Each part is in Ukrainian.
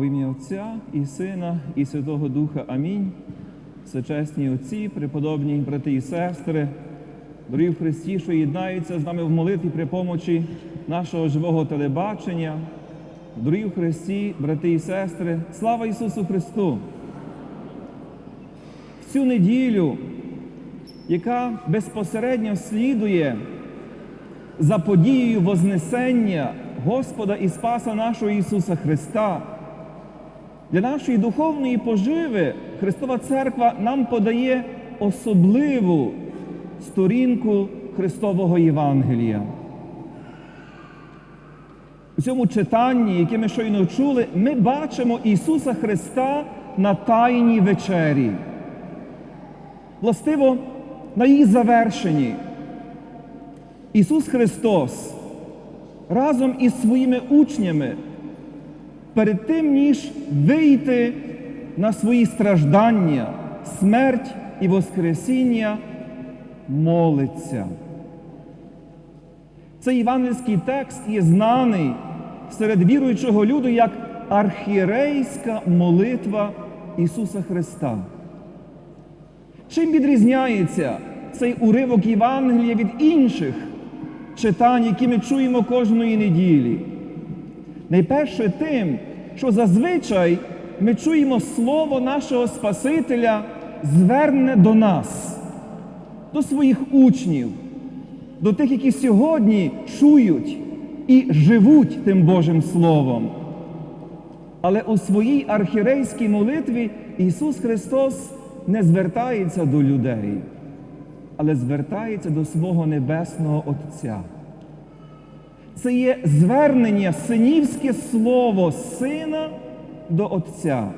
В ім'я Отця і Сина, і Святого Духа. Амінь. Всечесні отці, преподобні брати і сестри, дорогі в Христі, що єднаються з нами в молитві при помочі нашого живого телебачення. Дорогі в Христі, брати і сестри, слава Ісусу Христу! В цю неділю, яка безпосередньо слідує за подією Вознесення Господа і Спаса нашого Ісуса Христа. Для нашої духовної поживи Христова Церква нам подає особливу сторінку Христового Євангелія. У цьому читанні, яке ми щойно чули, ми бачимо Ісуса Христа на Тайній вечері. Властиво, на її завершенні. Ісус Христос разом із своїми учнями перед тим, ніж вийти на свої страждання, смерть і Воскресіння, молиться. Цей євангельський текст є знаний серед віруючого люду як архірейська молитва Ісуса Христа. Чим відрізняється цей уривок Євангелія від інших читань, які ми чуємо кожної неділі? Найперше тим, що зазвичай ми чуємо слово нашого Спасителя зверне до нас, до своїх учнів, до тих, які сьогодні чують і живуть тим Божим Словом. Але у своїй архірейській молитві Ісус Христос не звертається до людей, але звертається до свого Небесного Отця. Це є звернення, синівське слово Сина до Отця.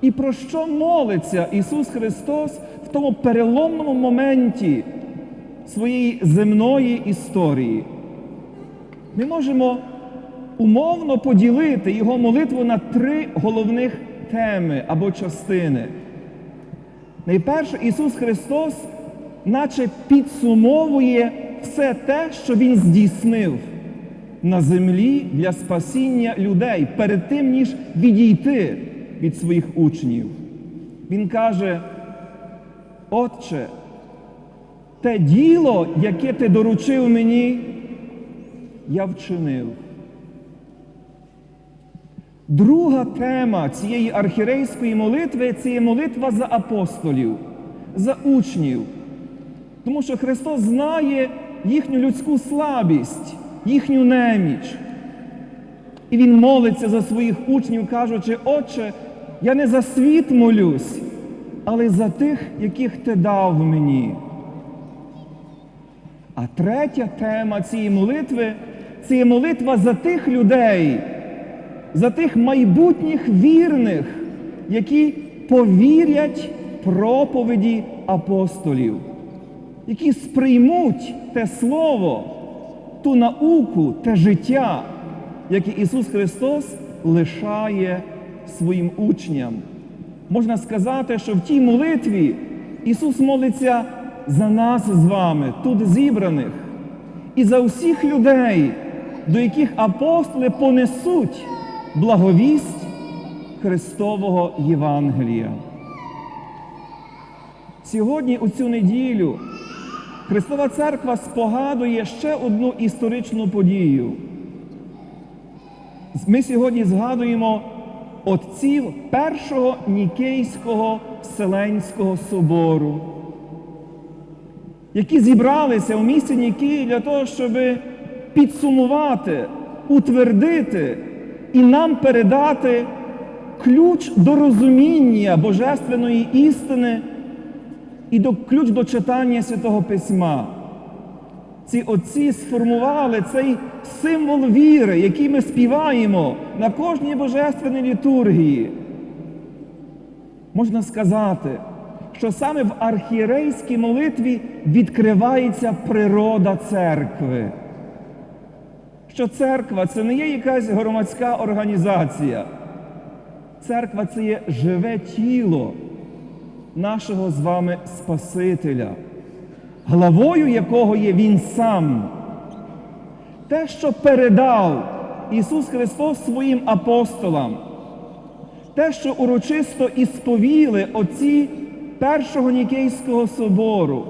І про що молиться Ісус Христос в тому переломному моменті своєї земної історії? Ми можемо умовно поділити Його молитву на три головних теми або частини. Найперше, Ісус Христос, наче підсумовує все те, що Він здійснив на землі для спасіння людей перед тим, ніж відійти від своїх учнів. Він каже: Отче, те діло, яке ти доручив мені, я вчинив. Друга тема цієї архірейської молитви це є молитва за апостолів, за учнів. Тому що Христос знає їхню людську слабість, їхню неміч. І Він молиться за своїх учнів, кажучи, Отче, я не за світ молюсь, але за тих, яких ти дав мені. А третя тема цієї молитви це є молитва за тих людей, за тих майбутніх вірних, які повірять проповіді апостолів, які сприймуть те слово, ту науку, те життя, яке Ісус Христос лишає своїм учням. Можна сказати, що в тій молитві Ісус молиться за нас з вами, тут зібраних, і за усіх людей, до яких апостоли понесуть благовість Христового Євангелія. Сьогодні, у цю неділю, Христова Церква спогадує ще одну історичну подію. Ми сьогодні згадуємо отців Першого Нікейського Вселенського собору, які зібралися у місті Нікії для того, щоб підсумувати, утвердити і нам передати ключ до розуміння божественної істини і до ключ до читання Святого Письма. Ці отці сформували цей символ віри, який ми співаємо на кожній божественній літургії. Можна сказати, що саме в архієрейській молитві відкривається природа церкви. Що церква це не є якась громадська організація. Церква це є живе тіло нашого з вами Спасителя, главою якого є Він сам. Те, що передав Ісус Христос своїм апостолам, те, що урочисто і сповіли отці Першого Нікейського собору,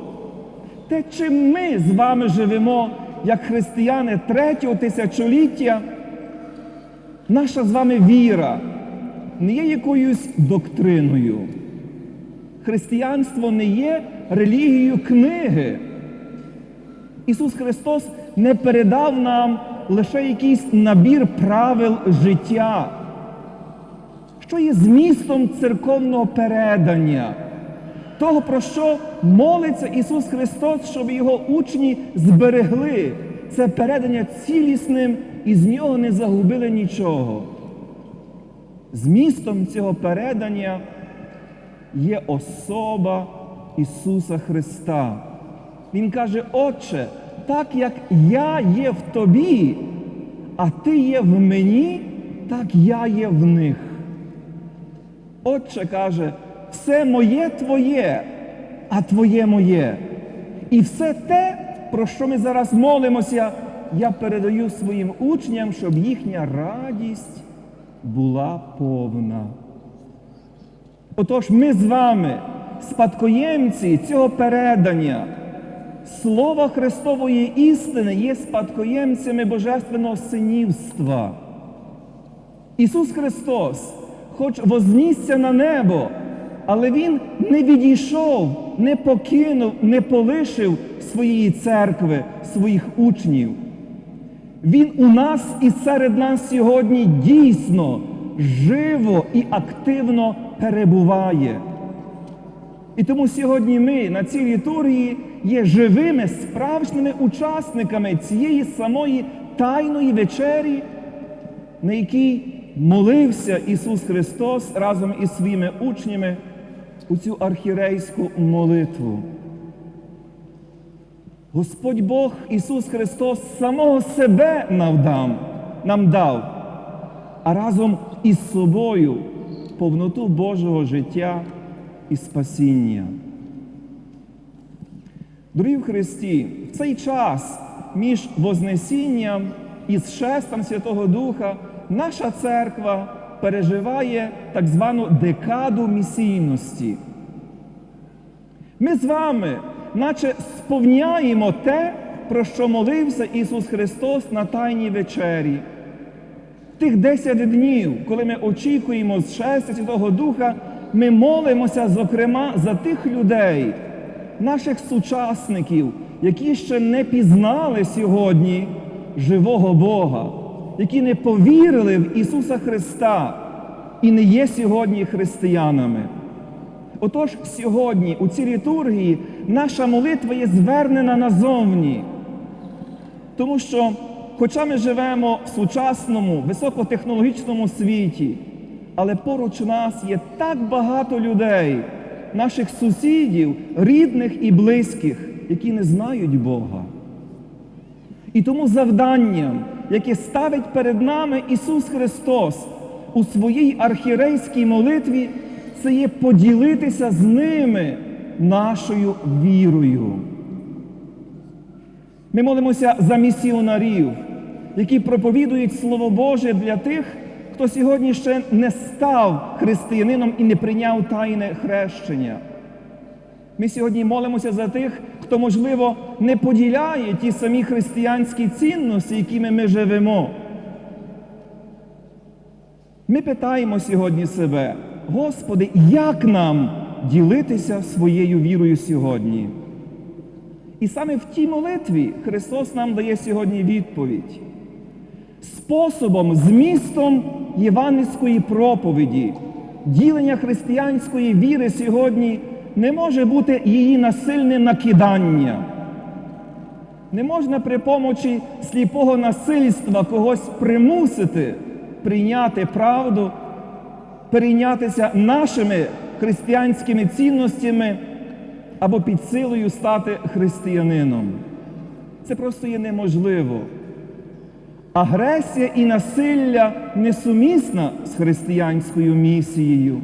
те, чим ми з вами живемо як християни третього тисячоліття, наша з вами віра не є якоюсь доктриною. Християнство не є релігією книги. Ісус Христос не передав нам лише якийсь набір правил життя, що є змістом церковного передання, того, про що молиться Ісус Христос, щоб Його учні зберегли це передання цілісним і з нього не загубили нічого. Змістом цього передання є особа Ісуса Христа. Він каже, Отче, так як я є в тобі, а ти є в мені, так я є в них. Отче каже, все моє твоє, а твоє моє. І все те, про що ми зараз молимося, я передаю своїм учням, щоб їхня радість була повна. Отож, ми з вами, спадкоємці цього передання, Слова Христової істини є спадкоємцями Божественного синівства. Ісус Христос, хоч вознісся на небо, але Він не відійшов, не покинув, не полишив своєї церкви, своїх учнів. Він у нас і серед нас сьогодні дійсно живо і активно перебуває. І тому сьогодні ми на цій літургії є живими справжніми учасниками цієї самої тайної вечері, на якій молився Ісус Христос разом із своїми учнями у цю архірейську молитву. Господь Бог Ісус Христос самого себе навдам, нам дав, а разом із собою повноту Божого життя і спасіння. Дорогі в Христі, в цей час між Вознесінням і шестом Святого Духа наша церква переживає так звану декаду місійності. Ми з вами, наче сповняємо те, про що молився Ісус Христос на Тайній вечері. Тих 10 днів, коли ми очікуємо з шестя Святого Духа, ми молимося, зокрема, за тих людей, наших сучасників, які ще не пізнали сьогодні живого Бога, які не повірили в Ісуса Христа і не є сьогодні християнами. Отож, сьогодні у цій літургії наша молитва є звернена назовні, тому що, хоча ми живемо в сучасному, високотехнологічному світі, але поруч нас є так багато людей, наших сусідів, рідних і близьких, які не знають Бога. І тому завданням, яке ставить перед нами Ісус Христос у своїй архірейській молитві, це є поділитися з ними нашою вірою. Ми молимося за місіонарів, які проповідують Слово Боже для тих, хто сьогодні ще не став християнином і не прийняв тайне хрещення. Ми сьогодні молимося за тих, хто, можливо, не поділяє ті самі християнські цінності, якими ми живемо. Ми питаємо сьогодні себе, Господи, як нам ділитися своєю вірою сьогодні? І саме в тій молитві Христос нам дає сьогодні відповідь. Способом, змістом євангельської проповіді, ділення християнської віри сьогодні не може бути її насильне накидання. Не можна при помочі сліпого насильства когось примусити прийняти правду, перейнятися нашими християнськими цінностями або під силою стати християнином. Це просто є неможливо. Агресія і насилля несумісна з християнською місією.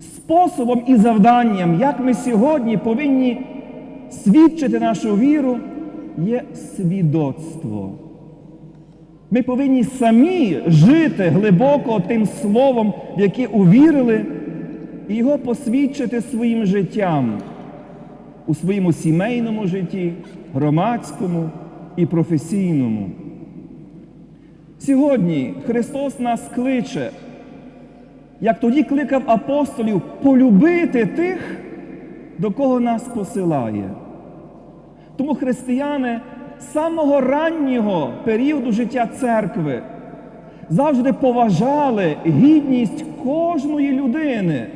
Способом і завданням, як ми сьогодні повинні свідчити нашу віру, є свідоцтво. Ми повинні самі жити глибоко тим словом, в яке увірили, і його посвідчити своїм життям у своєму сімейному житті, громадському і професійному. Сьогодні Христос нас кличе, як тоді кликав апостолів, полюбити тих, до кого нас посилає. Тому християни з самого раннього періоду життя церкви завжди поважали гідність кожної людини,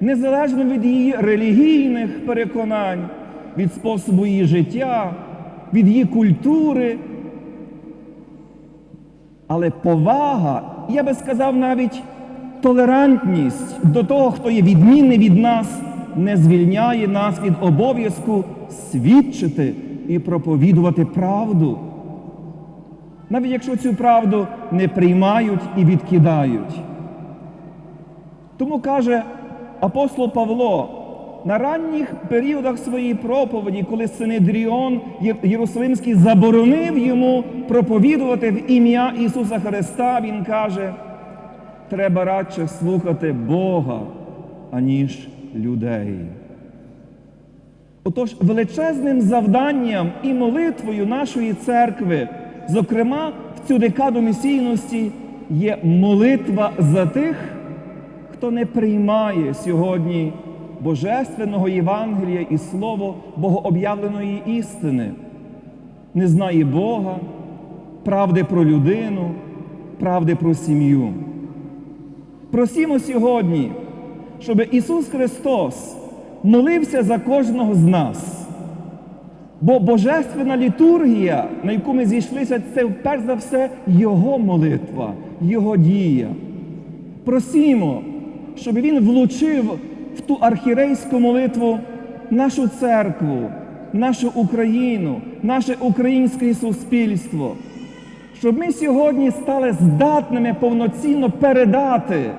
незалежно від її релігійних переконань, від способу її життя, від її культури. Але повага, я би сказав навіть толерантність до того, хто є відмінний від нас, не звільняє нас від обов'язку свідчити і проповідувати правду. Навіть якщо цю правду не приймають і відкидають. Тому каже апостол Павло, на ранніх періодах своєї проповіді, коли Синедріон Єрусалимський заборонив йому проповідувати в ім'я Ісуса Христа, Він каже, треба радше слухати Бога, аніж людей. Отож, величезним завданням і молитвою нашої церкви, зокрема в цю декаду місійності, є молитва за тих, хто не приймає сьогодні Божественного Євангелія і Слово Богооб'явленої істини, не знає Бога, правди про людину, правди про сім'ю. Просімо сьогодні, щоб Ісус Христос молився за кожного з нас. Бо Божественна літургія, на яку ми зійшлися, це перш за все Його молитва, Його дія. Просімо, щоб Він влучив ту архірейську молитву нашу церкву, нашу Україну, наше українське суспільство, щоб ми сьогодні стали здатними повноцінно передати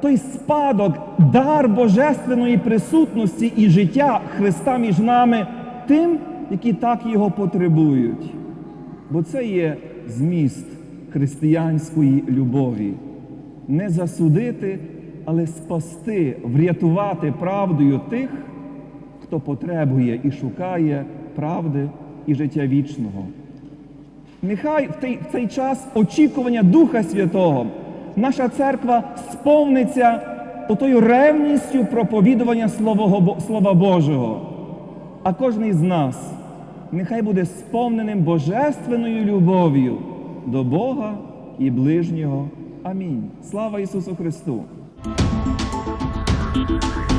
той спадок, дар Божественної присутності і життя Христа між нами тим, які так його потребують. Бо це є зміст християнської любові. Не засудити, але спасти, врятувати правдою тих, хто потребує і шукає правди і життя вічного. Нехай в цей, час очікування Духа Святого наша церква сповниться отою ревністю проповідування Слова, Божого. А кожен з нас нехай буде сповненим божественною любов'ю до Бога і ближнього. Амінь. Слава Ісусу Христу! Thank you.